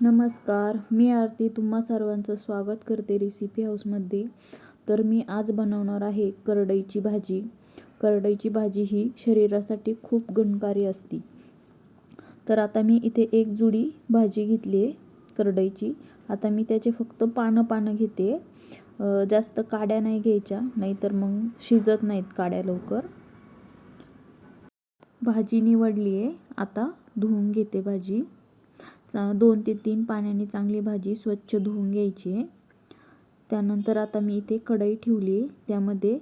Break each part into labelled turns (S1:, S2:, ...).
S1: नमस्कार मी आरती. तुम्हा सर्वांचं स्वागत करते रेसिपी हाऊसमध्ये तर मी आज बनवणार आहे करडईची भाजी. करडईची भाजी ही शरीरासाठी खूप गुणकारी असते. तर आता मी इथे एक जुडी भाजी घेतली आहे करडईची. आता मी त्याचे फक्त पानं पानं घेते. जास्त काड्या नाही घ्यायच्या नाहीतर मग शिजत नाहीत काड्या लवकर. भाजी निवडली आहे. आता धुवून घेते भाजी. दोन ते तीन पाण्याने चांगली भाजी स्वच्छ धुवून घ्यायची. आहे त्यानंतर आता मी इथे कढई ठेवली. आहे त्यामध्ये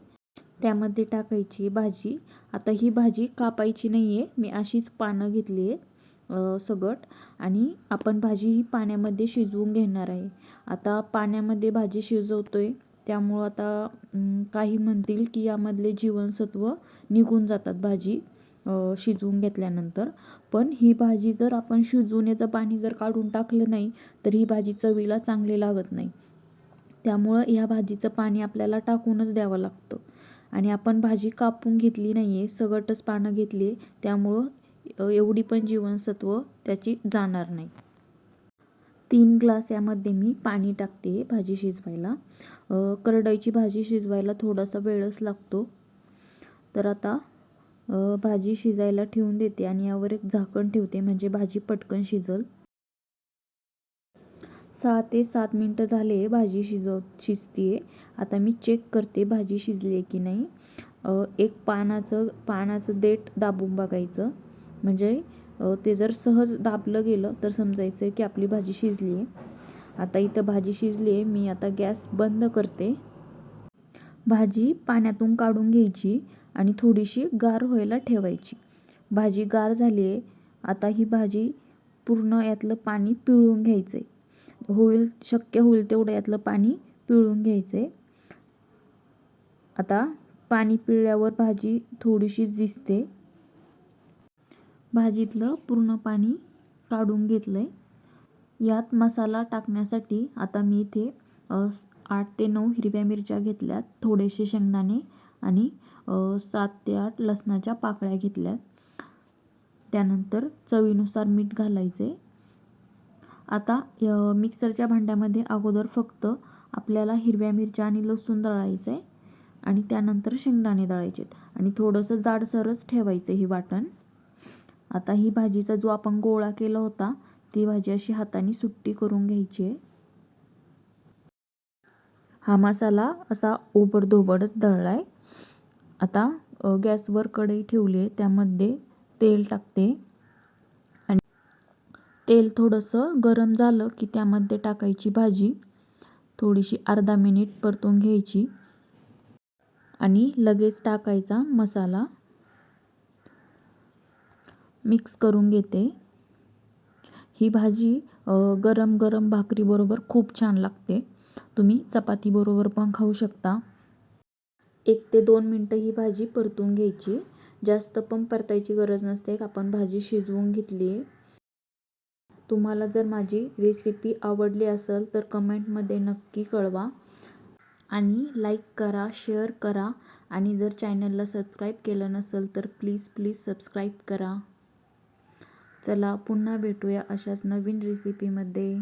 S1: त्यामध्ये टाकायची भाजी. आता ही भाजी कापायची नाही आहे मी अशीच पानं घेतली आहे सगट. आणि आपण भाजी ही पाण्यामध्ये शिजवून घेणार आहे. आता पाण्यामध्ये भाजी शिजवतो आहे त्यामुळं आता काही म्हणतील की यामधले जीवनसत्व निघून जातात भाजी. शिजवून घेतल्यानंतर. पण ही भाजी जर आपण शिजवून याचं पाणी जर काढून टाकलं नाही तर ही भाजी चवीला चांगली लागत नाही. त्यामुळं ह्या भाजीचं पाणी आपल्याला टाकूनच द्यावं लागतं. आणि आपण भाजी कापून घेतली नाही आहे सगटच पानं घेतली आहे त्यामुळं एवढी पण जीवनसत्व त्याची जाणार नाही. तीन ग्लास यामध्ये मी पाणी टाकते भाजी शिजवायला. करडईची भाजी शिजवायला थोडासा वेळच लागतो. तर आता भाजी शिजायला ठेवून देते आणि यावर एक झाकण ठेवते म्हणजे भाजी पटकन शिजल. सहा ते सात मिनटं झाले भाजी शिजव शिजते आता मी चेक करते भाजी शिजली आहे की नाही. एक पानाचं पानाचं देठ दाबून बघायचं. म्हणजे ते जर सहज दाबलं गेलं तर समजायचं की आपली भाजी शिजली आहे आता इथं भाजी शिजली आहे मी आता गॅस बंद करते. भाजी पाण्यातून काढून घ्यायची. आणि थोडीशी गार व्हायला ठेवायची. भाजी गार झाली आहे आता ही भाजी पूर्ण यातलं पाणी पिळून घ्यायचं आहे होईल शक्य होईल तेवढं यातलं पाणी पिळून घ्यायचं आहे आता पाणी पिळल्यावर भाजी थोडीशी दिसते भाजीतलं पूर्ण पाणी काढून घेतलं आहे यात मसाला टाकण्यासाठी आता मी इथे आठ ते नऊ हिरव्या मिरच्या घेतल्यात. थोडेसे शेंगदाणे आणि सात ते आठ लसणाच्या पाकळ्या घेतल्यात. त्यानंतर चवीनुसार मीठ घालायचे. आता मिक्सरच्या भांड्यामध्ये अगोदर फक्त आपल्याला हिरव्या मिरच्या आणि लसूण दळायचं आहे आणि त्यानंतर शेंगदाणे दळायचे. आणि थोडंसं जाडसरच ठेवायचं हे वाटण. आता ही भाजीचा जो आपण गोळा केला होता ती भाजी अशी हाताने सुट्टी करून घ्यायची आहे. हा मसाला असा ओबडधोबडच दळला आहे आता गॅसवर कढई ठेवली आहे त्यामध्ये तेल टाकते. आणि तेल थोडंसं गरम झालं की त्यामध्ये टाकायची भाजी. थोडीशी अर्धा मिनिट परतून घ्यायची. आणि लगेच टाकायचा मसाला. मिक्स करून घेते. ही भाजी गरम गरम भाकरीबरोबर खूप छान लागते. तुम्ही चपातीबरोबर पण खाऊ शकता. एक ते दोन मिनटं ही भाजी परतून घ्यायची. जास्त पण परतायची गरज नसते आपण भाजी शिजवून घेतली. आहे तुम्हाला जर माझी रेसिपी आवडली असेल तर कमेंटमध्ये नक्की कळवा. आणि लाईक करा शेअर करा. आणि जर चॅनलला सबस्क्राईब केलं नसेल तर प्लीज प्लीज सबस्क्राईब करा. चला पुन्हा भेटूया अशाच नवीन रेसिपीमध्ये